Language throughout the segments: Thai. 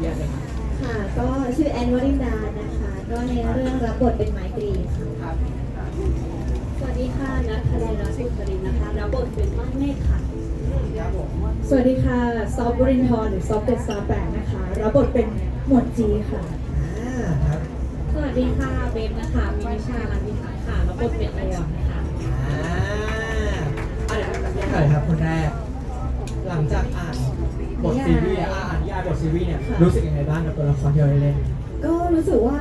พี่แอนเลยครับค่ะ ก็ชื่อแอนวรินดานะคะ ก็ในเรื่องรับบทเป็นไม้ตรีค่ะครับสวัสดีค่ะนัทธนรัตน์สุขรินนะคะรับบทเป็นม่านเมฆค่ะครับผมสวัสดีค่ะ ซอฟบรินทร์หรือซอฟเด็ดซาแปดนะคะรับบทเป็นหมวดจีค่ะอ่าครับสวัสดีค่ะเบฟนะคะมินิชาลันพิพัฒน์ค่ะรับบทเป็นอวอนนะคะอ่าอะเดี๋ยวถามพี่แอนหน่อยครับคนแรก หลังจากอ่านบทซีรีส์อะอ่านนิยายบท ซีรีส์เนี่ยค่ะ รู้สึกยังไงบ้างกับตัวละครที่เราได้เล่น ก็รู้สึกว่า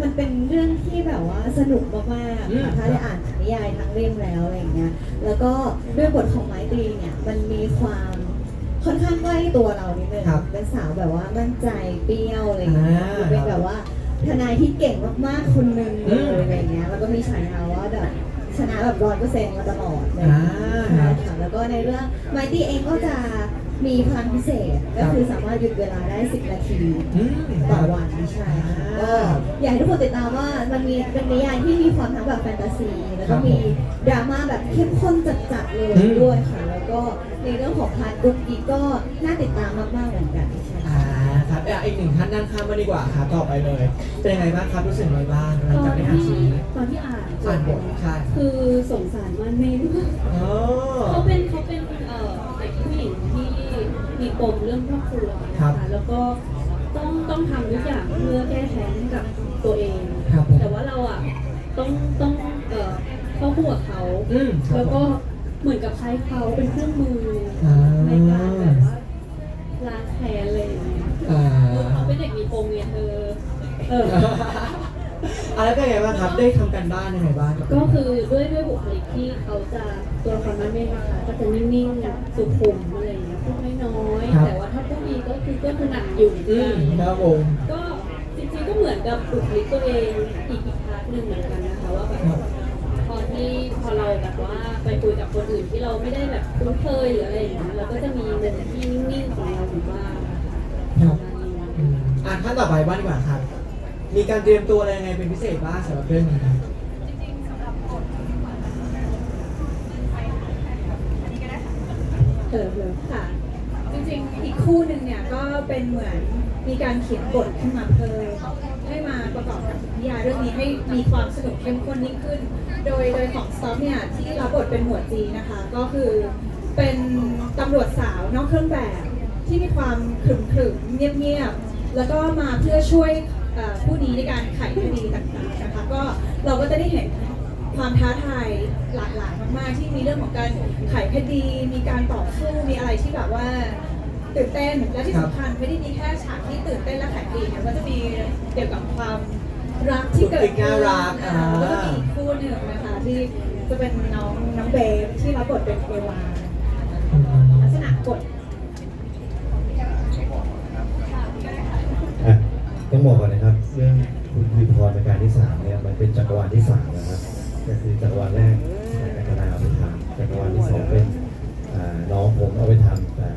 มันเป็นเรื่องที่แบบว่าสนุกมากๆอืมค่ะถ้าได้อ่านนิยายทั้งเล่มแล้วอะไรอย่างเงี้ย แล้วก็ด้วยบทของไม้ตรีเนี่ยมันมีความค่อนข้างใกล้ตัวเรานิดนึงครับเป็นสาวแบบว่ามั่นใจเปรี้ยวอะไรอย่างเงี้ยอ่าคือเป็นแบบว่าทนายที่เก่งมากๆคนหนึ่งเลอืมยอะไรอย่างเงี้ยแล้วก็มีฉายาว่าแบบ ชนะแบบร้อยเปอร์เซ็นต์มาตลอดเลยอ่า ใช่ค่ะแล้วก็ในเรื่องไมตี้เองก็จะมีพลังพิเศษก็คือสามารถหยุดเวลาได้ 10 นาทีอืมต่อวันใช่ค่ะก็อยากให้ทุกคนติดตามว่ามันมีเป็นนิยายที่มีความทั้งแบบแฟนตาซี แล้วก็มีดราม่าแบบเข้มข้นจัดๆเลยด้วยค่ะ แล้วก็ในเรื่องของพาร์ทกุ๊กกิ๊กก็น่าติดตามมากๆเหมือนกันใช่อ่า ค่ะครับอะอีกหนึ่งท่านนั่งข้ามมาดีกว่าครับต่อไปเลย เป็นยังไงบ้างครับรู้สึกยังไงบ้างหลังตอจากนได้อ่านที่ซีรีส์ตอนที่อ่านอ่านบทใช่คือสงสารม่านเมฆมากโอ้เขาเป็นเขาเป็นเอ่อเด็กผู้หญิงที่มีปมเรื่องครอบครัวนะคะแล้วก็ต้องต้องทำทุกอย่างเพื่อแก้แค้นให้กับตัวเองครับผมแต่ว่าเราอะต้องต้องเอ่อเข้าคู่กับเขาอืมครับแล้วผก็มเหมือนกับใช้เขาเป็นเครื่องมืออ่าในการแบบว่า เออ อะแล้วเป็นยังไงบ้างครับได้ทำการบ้านยังไงบ้างกับก็คือด้วยด้วยบุคลิกที่เขาจะตัวละครมันไม่นะคะก็จะนิ่งๆสุขุมอะไรอย่างเงี้ยพูดน้อยๆแต่ว่าถ้าพูดดีก็คือก็ถนัดอยู่เหมือนอืกัมนครับผม ก็จริงๆก็เหมือนกับบุคลิกตัวเองอีกอีกพาร์ทหนึ่งเหมือนกันนะคะว่าแบบพอที่พอเราแบบว่าไปคุยกับคนอื่นที่เราไม่ได้แบบคุ้นเคยหรืออะไรอย่างเงี้ยเราก็จะมีมุมที่นิ่งๆของเราอยู่บ้างครับประมาณนี้ อืมอะท่านต่อไปบ้างดีกว่าครับ มีการเตรียมตัวอะไรยังไงเป็นพิเศษบ้างสำหรับเรื่องนี้เออเลยค่ะ จริงๆ อีกคู่หนึ่งเนี่ยก็เป็นเหมือนมีการเขียนบทขึ้นมาเพิ่มให้มาประกอบกับนิยายเรื่องนี้ให้มีความสนุกเข้มข้นยิ่งขึ้น โดยโดยของสต็อปเนี่ยที่รับบทเป็นหมวดจีนะคะ ก็คือเป็นตำรวจสาวนอกเครื่องแบบที่มีความขรึมขรึมๆเงียบๆแล้วก็มาเพื่อช่วย ผู้นี้ในการไขคดีต่างๆนะคะก็เราก็จะได้เห็นความท้าทายหลากหลายมากๆ ที่มีเรื่องของการไขคดี มีการต่อสู้มีอะไรที่แบบว่าตื่นเต้นและที่สำคัญไม่ได้มีแค่ฉากที่ตื่นเต้นและไขคดีเนี่ยก็จะมีเกี่ยวกับความรักที่เกิดน่ารักอ่าอ่าแล้วก็มีอีกคู่หนึ่งนะคะที่จะเป็นน้องน้องเบฟที่รับบทเป็นเอวาลักษณะกด อะ ต้องบอกก่อนนะครับ เรื่องคุณพีพรในการที่สามเนี่ยมันเป็นจักรวาลที่สามนะครับก็คือจักรวาลแรกนายกัญนาเอาไปทำจักรวาลที่สองเป็นน้องผมเอาไปทำแต่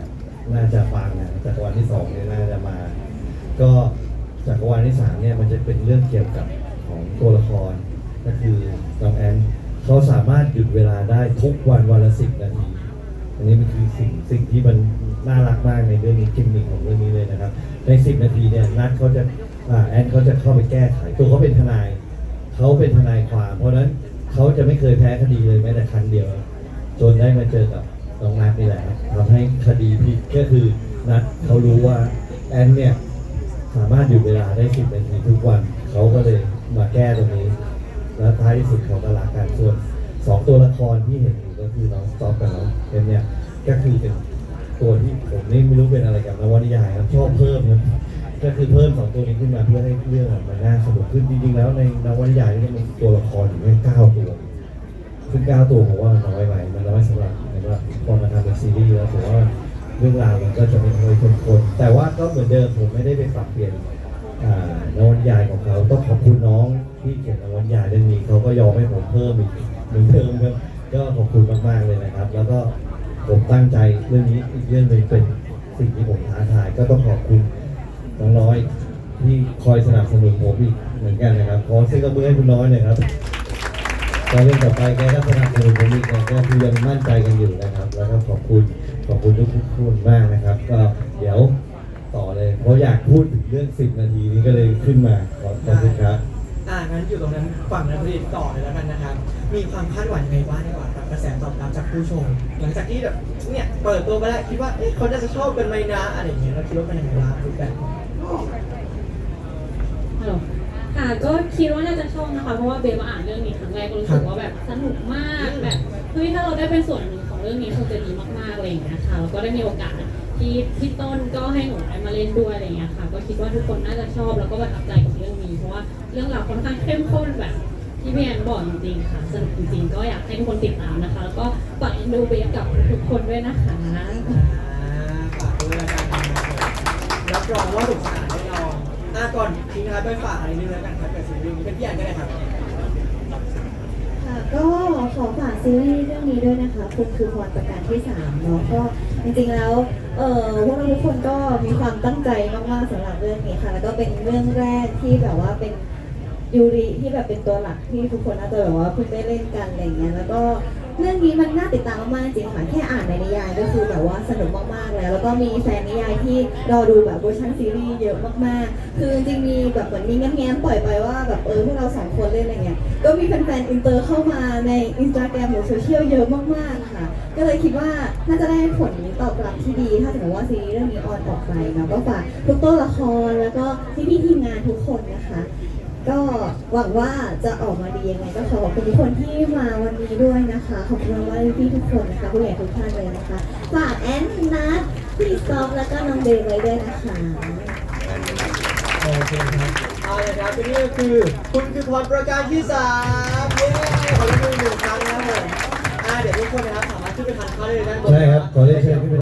น่าจะฟังนะจักรวาลที่สองเนี่ยน่าจะมา ก็จักรวาลที่สามเนี่ยมันจะเป็นเรื่องเกี่ยวกับของตัวละคร ก็คือน้องแอนเขาสามารถหยุดเวลาได้ทุกวันวันละสิบนาทีอันนี้มันคือสิ่งสิ่งที่มัน น่ารักมากในเรื่องนี้กิมมิคของเรื่องนี้เลยนะครับ ใน 10 นาทีเนี่ยนัดเขาจะอ่าแอนเขาจะเข้าไปแก้ไขตัวเขาเป็นทนายเขาเป็นทนายความ เพราะฉะนั้นเขาจะไม่เคยแพ้คดีเลยแม้แต่ครั้งเดียว จนได้มาเจอกับน้องนัดนี่แหละทำให้คดีพลิกก็คือนัดเขารู้ว่าแอนเนี่ยสามารถหยุดเวลาได้10นาทีทุกวันเขาก็เลยมาแก้ตรงนี้ แล้วท้ายที่สุดเขาก็รักกันส่วนสองตัวละครที่เห็นอยู่ก็คือน้องซอฟกับน้องเอ็มเนี่ยก็คือเป็น ตัวที่ผมนี่ไม่รู้เป็นอะไรกับนวนิยายครับชอบเพิ่มนะก็คือเพิ่มสองตัวนี้ขึ้นมาเพื่อให้เรื่องมันน่าสนุกขึ้นจริงๆแล้วในนวนิยายนี่มีตัวละครอยู่แค่เก้าตัวซึ่งเก้าตัวผมว่ามันน้อยไปมันน้อยสำหรับสำหรับพอมาทำเป็นซีรีส์แล้วผมว่าเรื่องราวมันก็จะเป็นเลยคนๆแต่ว่าก็เหมือนเดิมผมไม่ได้ไปปรับเปลี่ยนอ่านวนิยายของเขาต้องขอบคุณน้องที่เขียนนวนิยายเรื่องนี้เขาก็ยอมให้ผมเพิ่มอีกเหมือนเดิมครับก็ขอบคุณมากๆเลยนะครับ แล้วก็ ผมตั้งใจเรื่องนี้อีกเรื่องหนึ่งเป็นสิ่งที่ผมท้าทายก็ต้องขอบคุณน้องน้อยที่คอยสนับสนุนผมอีกเหมือนกันนะครับขอเสียงกระมือให้คุณน้อยหน่อยครับตอนเรื่องต่อไปแกก็สนับสนุนผมอีกนะก็คือยังมั่นใจกันอยู่นะครับ แล้วก็ขอบคุณขอบคุณทุกๆคนมากนะครับ ก็เดี๋ยวต่อเลย เพราะอยากพูดถึงเรื่องสิบนาทีนี้ก็เลยขึ้นมาขอบคุณครับ งั้นอยู่ตรงนั้นฝั่งนักผลิตต่อเลยแล้วกันนะครับ มีความคาดหวังยังไงบ้างดีกว่ากับกระแสตอบรับจากผู้ชม หลังจากที่แบบเนี่ยเปิดตัวไปแล้วคิดว่าเอ๊ะเขาน่าจะชอบกันไหมนะอะไรอย่างเงี้ยเราคิดว่าเป็นยังไงบ้างรูปแบบ ฮัลโหลค่ะก็คิดว่าน่าจะชอบนะคะ เพราะว่าเบลมาอ่านเรื่องนี้ครั้งแรกก็รู้สึกว่าแบบสนุกมากแบบเฮ้ยถ้าเราได้เป็นส่วนหนึ่งของเรื่องนี้คงจะดีมากๆอะไรอย่างเงี้ยค่ะแล้วก็ได้มีโอกาส ที่พี่ต้นก็ให้หนูได้มาเล่นด้วยอะไรอย่างเงี้ยค่ะ ก็คิดว่าทุกคนน่าจะชอบแล้วก็ประทับใจกับเรื่องนี้เพราะว่าเรื่องราวค่อนข้างเข้มข้นแบบที่พี่แอนบอกจริงๆค่ะสนุกจริงๆ ก็อยากให้ทุกคนติดตามนะคะ แล้วก็ฝากเอ็นดูเบลกับทุกคนด้วยนะคะอ่าฝากด้วยละกันนะครับรับรองว่าถูกสนานแน่นอนอะก่อนทิ้งท้ายไปฝากอะไรนิดนึงแล้วกันครับกับซีรีส์นี้เป็นพี่อ่านก็ได้ครับค่ะก็ขอฝาก ซีรีส์เรื่องนี้ด้วยนะคะคุณคือพรประการที่สามเนาะก็จริงๆแล้วเอ่อพวกเราทุกคนก็มีความตั้งใจมากๆสำหรับเรื่องนี้ค่ะ แล้วก็เป็นเรื่องแรกที่แบบว่าเป็นยูริที่แบบเป็นตัวหลักที่ทุกคนน่าจะแบบว่าเพิ่งได้เล่นกันอะไรเงี้ยแล้วก็ เรื่องนี้มันน่าติดตามมากๆจริงๆค่ะแค่อ่านในนิยายก็คือแบบว่าสนุกมากๆแล้ว แล้วก็มีแฟนนิยายที่รอดูแบบเวอร์ชันซีรีส์เยอะมากๆ คือจริงมีแบบเหมือนมีแง้มๆปล่อยไปว่าแบบเออพวกเราสองคนเล่นอะไรเงี้ยก็มีแฟนๆอินเตอร์เข้ามาในอินสตาแกรมหรือโซเชียลเยอะมากๆค่ะ ก็เลยคิดว่าน่าจะได้ผลตอบรับที่ดี ถ้าสมมติว่าซีรีส์เรื่องนี้ออนออกไปนะก็ฝากทุกตัวละครแล้วก็พี่ๆทีมงานทุกคน นะคะ ก็หวังว่าจะออกมาดียังไงก็ขอขอบคุณทุกคนที่มาวันนี้ด้วยนะคะขอบคุณมากๆพี่ๆทุกคนนะคะผู้ใหญ่ทุกท่านเลยนะคะฝากแอนนัทพี่ซอฟแล้วก็น้องเบลไว้ด้วยนะคะโอเคครับเอาละครับนี่ก็คือคุณคือพรประการที่สามเย้ขอรับมือหนึ่งครั้งนะครับผมอ่าเดี๋ยวทุกคนนะครับสามารถขึ้นไปทานข้าวได้เลยด้านบนใช่ครับขอเรียนเชิญขึ้นไป